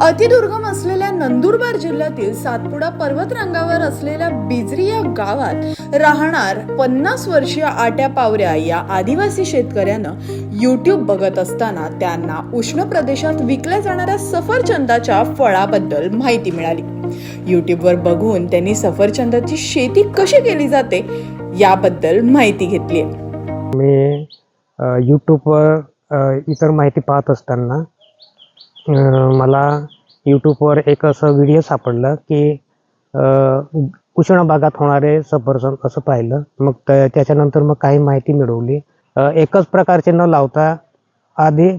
अतिदुर्गम असलेल्या नंदुरबार जिल्ह्यातील सातपुडा पर्वतरांगावर असलेल्या बिजरी या गावात राहणार पन्नास वर्षीय आट्या पावऱ्या या आदिवासी शेतकऱ्यानं युट्यूब बघत असताना त्यांना उष्ण प्रदेशात विकल्या जाणाऱ्या सफरचंदाच्या फळाबद्दल माहिती मिळाली. युट्यूबवर बघून त्यांनी सफरचंदाची शेती कशी केली जाते याबद्दल माहिती घेतली मी अ, यूट्यूबवर इतर माहिती पाहत असताना मला यूट्यूबवर एक असं व्हिडिओ सापडलं की उष्ण भागात होणारे सफरचंद असं पाहिलं. मग त्या- त्याच्यानंतर मग काही माहिती मिळवली. एकच प्रकारचे न लावता आधी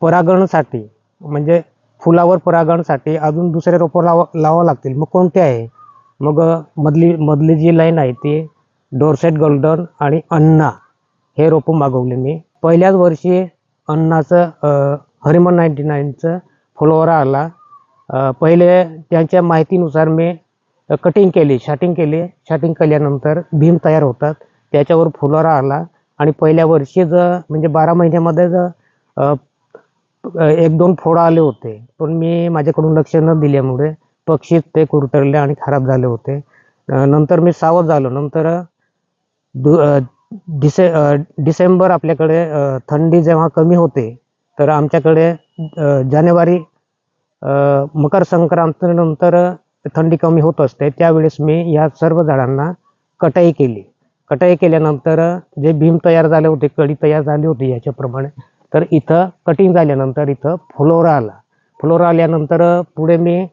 परागणसाठी म्हणजे फुलावर परागणसाठी अजून दुसरे रोपं लावा लावावं लागतील. मग कोणते आहे? मग मधली मधली जी लाईन आहे ती डोरसेट गोल्डन आणि अन्ना. हे रोपं मागवले मी. पहिल्याच वर्षी अन्नाचं हरिमन नाईन्टी नाईनचं फुलोरा आला. पहिले त्यांच्या माहितीनुसार मी कटिंग केली शॉटिंग केली. शॉटिंग केल्यानंतर भीम तयार होतात. त्याच्यावर फुलोरा आला. आणि पहिल्या वर्षी जर म्हणजे बारा महिन्यामध्येच अ, एक दोन फोड आले होते. पण मी माझ्याकडून लक्ष न दिल्यामुळे पक्षी ते कुरतरले आणि खराब झाले होते. नंतर मी सावध झालो. नंतर दु डिसे डिसेंबर आपल्याकडे थंडी जेव्हा कमी होते तर आमच्याकडे जानेवारी मकर संक्रांतीनंतर थंडी कमी होत असते. त्यावेळेस मी या सर्व झाडांना कटाई केली. कटाई केल्यानंतर जे भीम तयार झाले होते कडी तयार झाली होती याच्याप्रमाणे तर इथं कटिंग झाल्यानंतर इथं फ्लोरा आला. फ्लोरा आल्यानंतर पुढे मी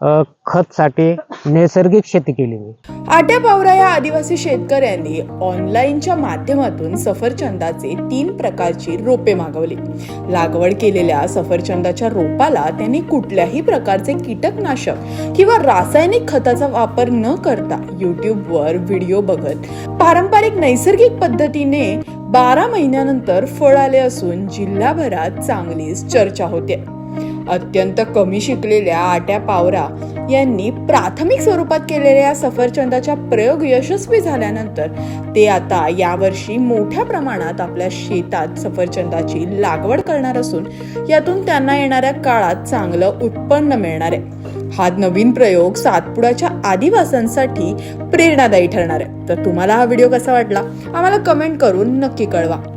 खतसाठी नैसर्गिक शेती केली मी. आट्या पावरा या आदिवासी शेतकऱ्यांनी ऑनलाईनच्या माध्यमातून सफरचंदाचे तीन प्रकारची रोपे मागवली. लागवड केलेल्या सफरचंदाच्या रोपाला त्यांनी कुठल्याही प्रकारचे कीटकनाशक किंवा रासायनिक खताचा वापर न करता युट्यूबवर व्हिडिओ बघत पारंपरिक नैसर्गिक पद्धतीने बारा महिन्यानंतर फळ आले असून जिल्हाभरात चांगलीच चर्चा होते. अत्यंत कमी शिकलेल्या आट्या पावरा यांनी प्राथमिक स्वरूपात केलेल्या या सफरचंदाच्या प्रयोग यशस्वी झाल्यानंतर ते आता यावर्षी मोठ्या प्रमाणात आपल्या शेतात सफरचंदाची लागवड करणार असून यातून त्यांना येणाऱ्या काळात चांगलं उत्पन्न मिळणार आहे. हा नवीन प्रयोग सातपुड्याच्या आदिवासांसाठी प्रेरणादायी ठरणार आहे. तर तुम्हाला हा व्हिडिओ कसा वाटला? आम्हाला कमेंट करून नक्की कळवा.